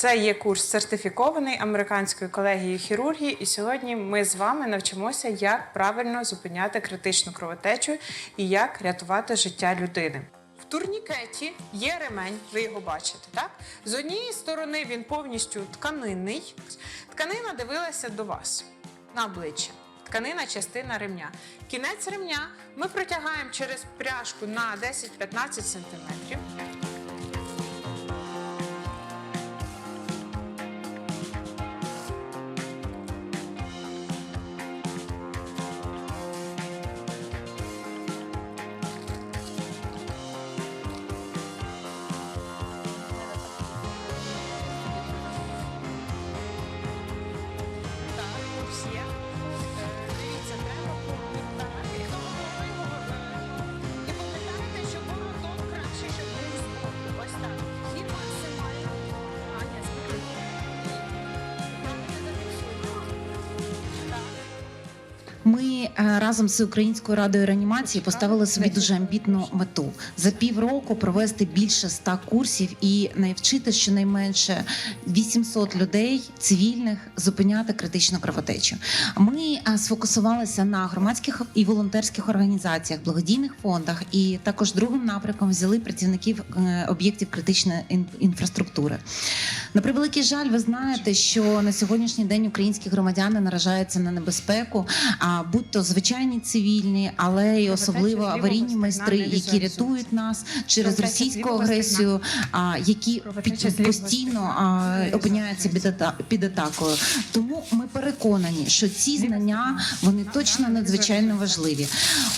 Це є курс сертифікований американською колегією хірургії, і сьогодні ми з вами навчимося, як правильно зупиняти критичну кровотечу і як рятувати життя людини. В турнікеті є ремень, ви його бачите, так? З однієї сторони він повністю тканинний. Тканина дивилася до вас на обличчя. Тканина частина ремня. Кінець ремня ми протягаємо через пряжку на 10-15 см. мы Е, разом з Українською радою реанімації поставили собі дуже амбітну мету за півроку провести більше ста курсів і навчити щонайменше 800 людей цивільних зупиняти критичну кровотечу. Ми е, сфокусувалися на громадських і волонтерських організаціях, благодійних фондах, і також другим напрямком взяли працівників е, об'єктів критичної ін- інфраструктури. На превеликий жаль, ви знаєте, що на сьогоднішній день українські громадяни наражаються на небезпеку, а будь то звичайні цивільні, але й особливо аварійні майстри, які рятують нас через російську агресію, а які постійно опиняються під, ата- під атакою. Тому ми переконані, що ці знання вони точно надзвичайно важливі.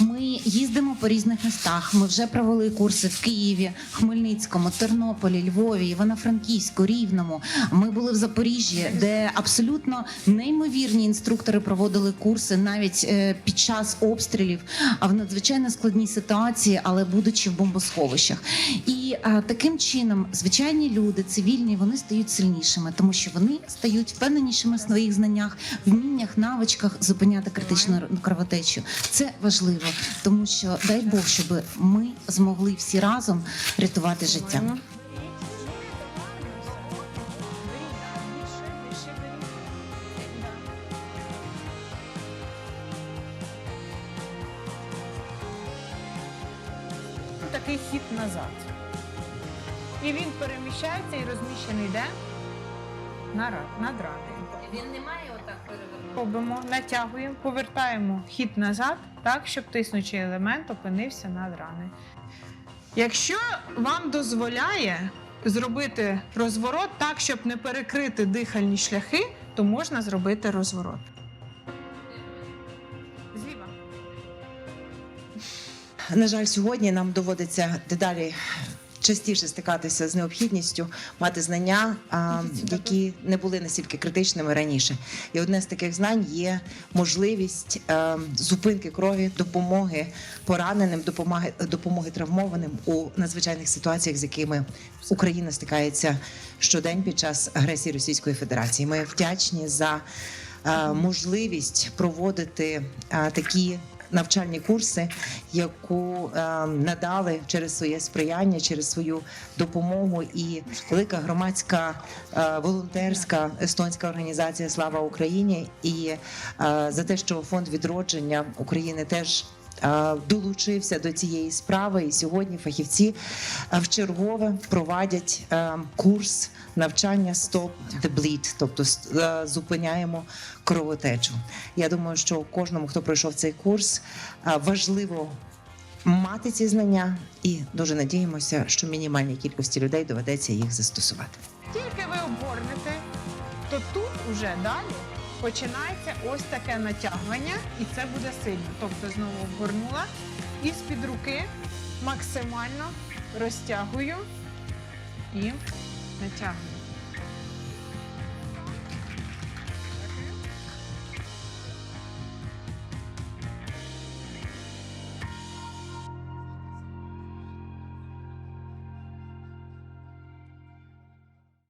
Ми їздимо по різних містах. Ми вже провели курси в Києві, Хмельницькому, Тернополі, Львові, Івано-Франківську, Рівному. Ми були в Запоріжжі, де абсолютно неймовірні інструктори проводили курси навіть е, під час обстрілів, а в надзвичайно складній ситуації, але будучи в бомбосховищах. І таким чином звичайні люди, цивільні, вони стають сильнішими, тому що вони стають впевненішими в своїх знаннях, вміннях, навичках зупиняти критичну кровотечу. Це важливо, тому що дай Бог, щоб ми змогли всі разом рятувати життя. Такий хід назад. І він переміщається і розміщений де? Над раною. Він не має отак перевернути. Робимо, натягуємо, повертаємо хід назад, так, щоб тиснучий елемент опинився над раною. Якщо вам дозволяє зробити розворот так, щоб не перекрити дихальні шляхи, то можна зробити розворот. На жаль, сьогодні нам доводиться дедалі частіше стикатися з необхідністю мати знання, які не були настільки критичними раніше. І одне з таких знань є можливість е, зупинки крові, допомоги пораненим, допомоги, допомоги травмованим у надзвичайних ситуаціях, з якими Україна стикається щодень під час агресії Російської Федерації. Ми вдячні за е, можливість проводити е, такі навчальні курси, яку е, надали через своє сприяння, через свою допомогу і велика громадська е, волонтерська естонська організація Слава Україні і е, за те, що фонд відродження України теж. Е, Долучився до цієї справи, і сьогодні фахівці е, вчергове провадять е, курс навчання Stop the Bleed, тобто зупиняємо кровотечу. Я думаю, що кожному, хто пройшов цей курс, важливо мати ці знання, і дуже надіємося, що мінімальній кількості людей доведеться їх застосувати. Тільки ви обгорнете, то тут уже далі починається ось таке натягування, і це буде сильно. Тобто знову обгорнула і з-під руки максимально розтягую і натягую.